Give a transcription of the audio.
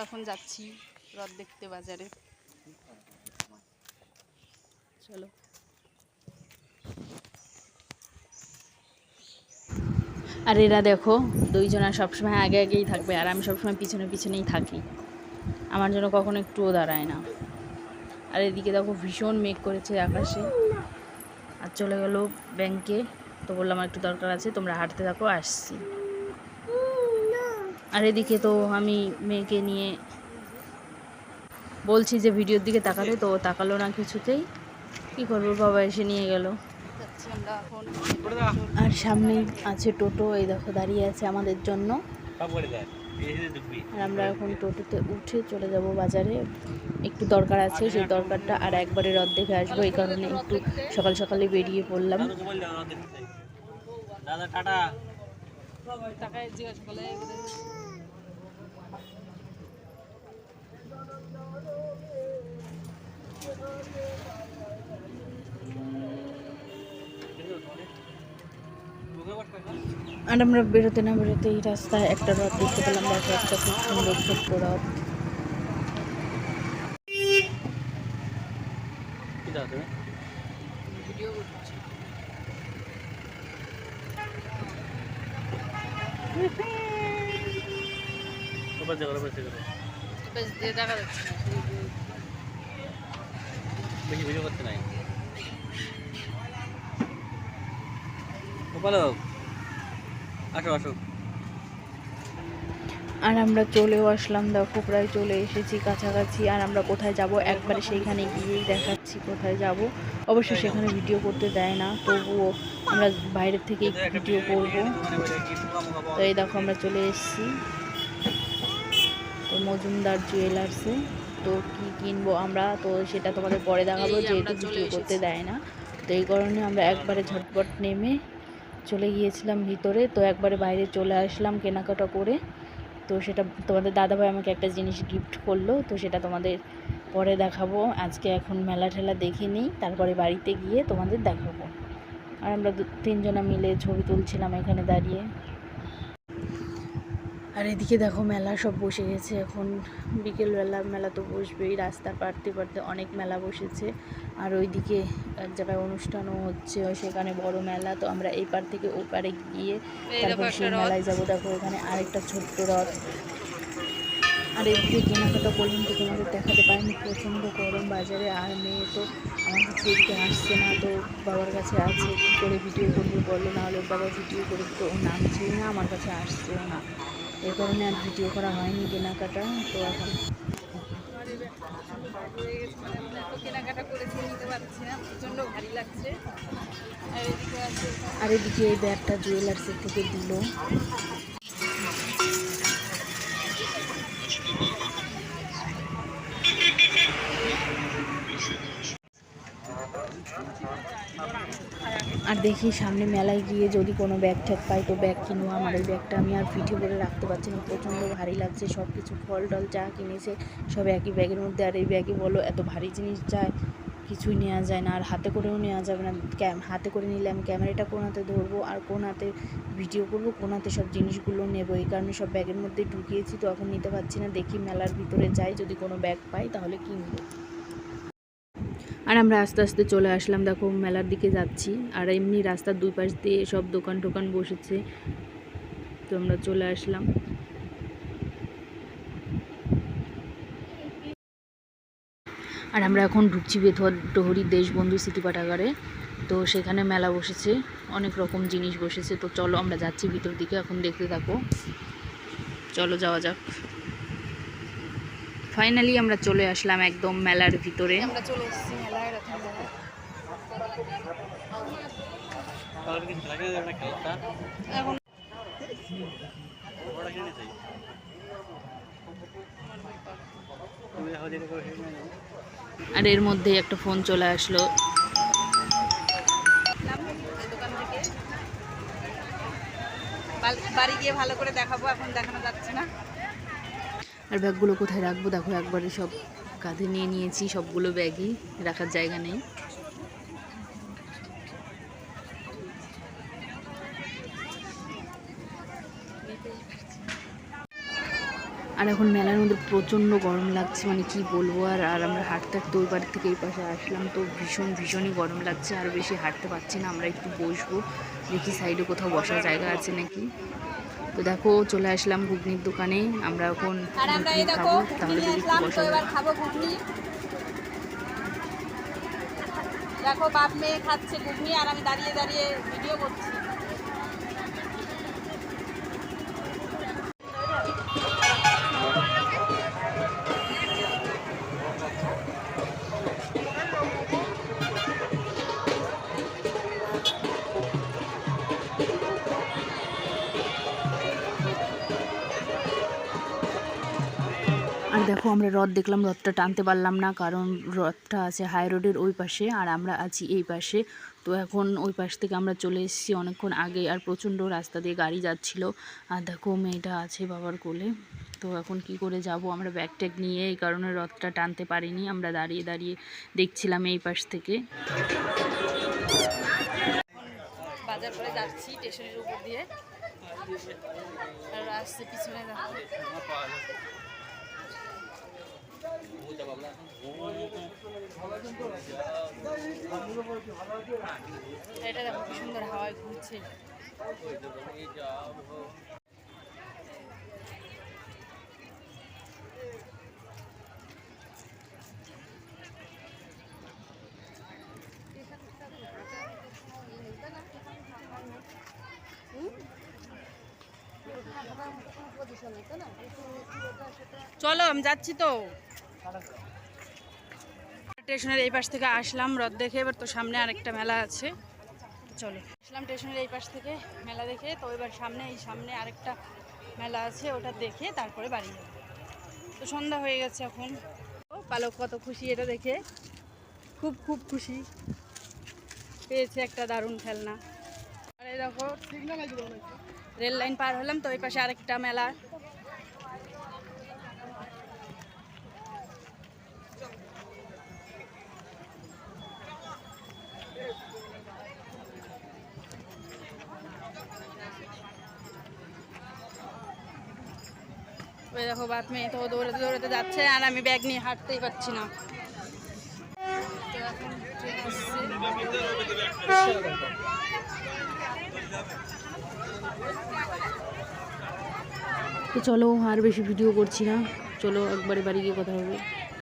আমরা এখন যাচ্ছি রথ দেখতে বাজারে। চলো। আর এরা দেখো, দুইজনা সবসময় আগে আগেই থাকবে, আর আমি সবসময় পিছনে পিছনেই থাকি। আমার জন্য কখনো একটুও দাঁড়ায় না। আর এদিকে দেখো ভীষণ মেঘ করেছে আকাশে। আর চলে গেল ব্যাংকে। তো বললাম একটু দরকার আছে, তোমরা হাঁটতে থাকো, আসছি। আর এদিকে তো আমি মেয়েকে নিয়ে বলছি যে ভিডিওর দিকে তাকাতে তো তাকালো না কিছুতেই। কি করব বাবা এসে নিয়ে গেল। আর সামনেই আছে টোটো এই দেখো দাঁড়িয়ে আছে আমাদের জন্য। আর আমরা এখন টোটোতে উঠে চলে যাব বাজারে। একটু দরকার আছে সেই দরকারটা আর একবারে রদ দেখে আসব এই কারণে একটু সকাল সকালে বেরিয়ে পড়লাম। দাদা টাটা। আর আমরা বেরোতে না বেরোতে এই রাস্তায় একটা রথ দেখতে পেলাম একটা খুব সুন্দর ছোট্ট রথ দেখো যাচ্ছে। ভিডিও করতে নাই। আসো আসো। আর আমরা চলেও আসলাম দেখো প্রায় চলে এসেছি কাছাকাছি। আর আমরা কোথায় যাব? একবারে সেইখানে গিয়েই দেখাচ্ছি কোথায় যাব। অবশ্য সেখানে ভিডিও করতে দেয় না তবুও আমরা বাইরের থেকে ভিডিও করব। তো এই দেখো আমরা চলে এসেছি। তো মজুমদার জুয়েলার্সে তো কি কিনবো আমরা? তো সেটা তোমাদের পরে দেখাবো যেহেতু ভিডিও করতে দেয় না। তো এই কারণে আমরা একবারে ঝটপট নেমে চলে গিয়েছিলাম ভিতরে, তো একবারে বাইরে চলে আসলাম কেনাকাটা করে। তো সেটা তোমাদের দাদাভাই আমাকে একটা জিনিস গিফট করল, তো সেটা তোমাদের পরে দেখাবো। আজকে এখন মেলা ঠেলা দেখে নিই, তারপরে বাড়িতে গিয়ে তোমাদের দেখাবো। আর আমরা তিনজনা মিলে ছবি তুলছিলাম এখানে দাঁড়িয়ে। আর এদিকে দেখো মেলা সব বসে গেছে এখন। বিকেলবেলা মেলা তো বসবেই রাস্তার পারতে পারতে অনেক মেলা বসেছে। আর ওইদিকে এক জায়গায় অনুষ্ঠানও হচ্ছে সেখানে বড় মেলা তো আমরা এই পার থেকে ওই পারে গিয়ে তারপর সেই মেলায় যাব। দেখো এখানে আরেকটা ছোট্ট রথ। আর এদিকে কেনাকাটা করলাম তো তোমাদের দেখাতে পারিনি প্রচণ্ড গরম বাজারে আর মেয়ে তো আমার কাছে এদিকে আসছে না তো বাবার কাছে আছে কী করে ভিডিও করবে বলল না হলে ওর বাবা ভিডিও করে তো ও নামছেই না আমার কাছে আসছেও না। এই কারণে আর ভিডিও করা হয়নি কেনাকাটা তো এখন কেনাকাটা করেছি পারছি না ভারী লাগছে। আর এদিকে এই ব্যাগটা জুয়েলার্সের থেকে দিল। দেখি সামনে মেলায় গিয়ে যদি কোনো ব্যাগ ট্যাগ পাই, তো ব্যাগ কিনবো আমার এই ব্যাগটা আমি আর পিঠে করে রাখতে পারছি না। প্রচণ্ড ভারী লাগছে সব কিছু ফল টল যা কিনেছে সব একই ব্যাগের মধ্যে। আর এই ব্যাগে বলো, এত ভারী জিনিস যায়, কিছুই নেওয়া যায় না। আর হাতে করেও নেওয়া যাবে না। ক্যাম, হাতে করে নিলে আমি ক্যামেরাটা কোন হাতে ধরবো, আর কোন হাতে ভিডিও করব, কোন হাতে সব জিনিসগুলো নেব। এই কারণে সব ব্যাগের মধ্যে ঢুকিয়েছি, তো এখন নিতে পারছি না। দেখি মেলার ভিতরে যাই, যদি কোনো ব্যাগ পাই, তাহলে কিনবো। আর আমরা আস্তে আস্তে চলে আসলাম, দেখো মেলার দিকে যাচ্ছি। আর এমনি রাস্তার দুই পাশ দিয়ে সব দোকান টোকান বসেছে। তো আমরা চলে আসলাম। আর আমরা এখন ঢুকছি বেথুয়া ডহরি দেশবন্ধু স্মৃতি পাঠাগারে তো সেখানে মেলা বসেছে, অনেক রকম জিনিস বসেছে। তো চলো আমরা যাচ্ছি ভিতর দিকে, এখন দেখতে থাকো। চলো যাওয়া যাক। ফাইনালি আমরা চলে আসলাম একদম মেলার ভিতরে। আমরা চলে এসেছি মেলায় তাহলে কি লাগে না খেলতা এখন আর এর মধ্যে একটা ফোন চলে আসলো। বাড়ি গিয়ে ভালো করে দেখাবো এখন দেখানো যাচ্ছে না আর ব্যাগগুলো কোথায় রাখব? দেখো, একবারে সব কাঁধে নিয়ে নিয়েছি, সবগুলো ব্যাগই, রাখার জায়গা নেই। আর এখন মেলার মধ্যে প্রচণ্ড গরম লাগছে মানে কি বলব আর আর আমরা হাঁটতে হাঁটতে ওই বাড়ি থেকে এই পাশে আসলাম তো ভীষণ ভীষণই গরম লাগছে আর বেশি হাঁটতে পারছি না আমরা একটু বসবো দেখি সাইডে কোথাও বসার জায়গা আছে নাকি। তো দেখো চলে আসলাম ঘুগনির দোকানে আমরা এখন খাব তাহলে যদি একটু বসা। যায় খাব ঘুগনি। দেখো বাপ মেয়ে খাচ্ছে ঘুগনি আর আমি দাঁড়িয়ে দাঁড়িয়ে ভিডিও করছি। আর দেখো আমরা রথ দেখলাম, রথটা টানতে পারলাম না কারণ রথটা আছে হাই রোডের ওই পাশে আর আমরা আছি এই পাশে। তো এখন ওই পাশ থেকে আমরা চলে এসেছি অনেকক্ষণ আগে আর প্রচণ্ড রাস্তা দিয়ে গাড়ি যাচ্ছিল। আর দেখো মেয়েটা আছে বাবার কোলে। তো এখন কি করে যাব? আমরা ব্যাগ ট্যাগ নিয়ে এই কারণে রথটা টানতে পারিনি। আমরা দাঁড়িয়ে দাঁড়িয়ে দেখছিলাম এই পাশ থেকে। যাচ্ছি স্টেশনের উপর দিয়ে। আর আসছে পিছনে। এটা দেখো কি সুন্দর হাওয়ায় ঘুরছে। চলো আমি যাচ্ছি তো। স্টেশনের এই পাশ থেকে আসলাম রথ দেখে। এবার তো সামনে আরেকটা মেলা আছে। চলো। আসলাম স্টেশনের এই পাশ থেকে মেলা দেখে। তো এবার সামনে এই সামনে আরেকটা মেলা আছে ওটা দেখে তারপরে বাড়ি যাব। তো সন্ধ্যা হয়ে গেছে এখন। পালক কত খুশি এটা দেখে। খুব খুব খুশি। পেয়েছে একটা দারুণ খেলনা। আর এই দেখো রেল লাইন পার হলাম তো ওই পাশে আরেকটা মেলা। ওই দেখো বাপ মেয়ে তো দৌড়াতে দৌড়াতে যাচ্ছে আর আমি ব্যাগ নিয়ে হাঁটতেই পারছি না। তো চলো আর বেশি ভিডিও করছি না চলো একবারে বাড়ি গিয়ে কথা হবে